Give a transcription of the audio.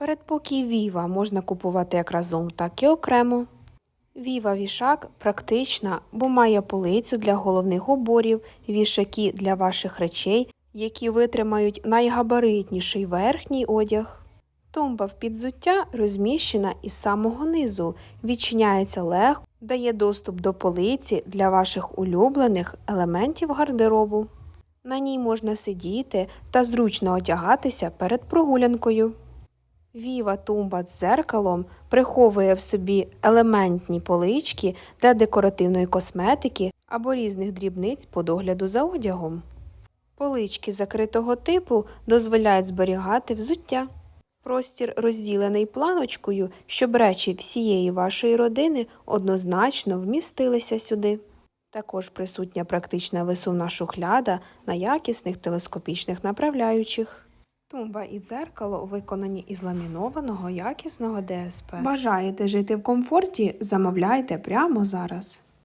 Передпокій Віва можна купувати як разом, так і окремо. Віва вішак практична, бо має полицю для головних уборів, вішаки для ваших речей, які витримають найгабаритніший верхній одяг. Тумба в підзуття розміщена із самого низу, відчиняється легко, дає доступ до полиці для ваших улюблених елементів гардеробу. На ній можна сидіти та зручно одягатися перед прогулянкою. Віва тумба з дзеркалом приховує в собі елементні полички для декоративної косметики або різних дрібниць по догляду за одягом. Полички закритого типу дозволяють зберігати взуття. Простір розділений планочкою, щоб речі всієї вашої родини однозначно вмістилися сюди. Також присутня практична висувна шухляда на якісних телескопічних направляючих. Тумба і дзеркало виконані із ламінованого якісного ДСП. Бажаєте жити в комфорті? Замовляйте прямо зараз.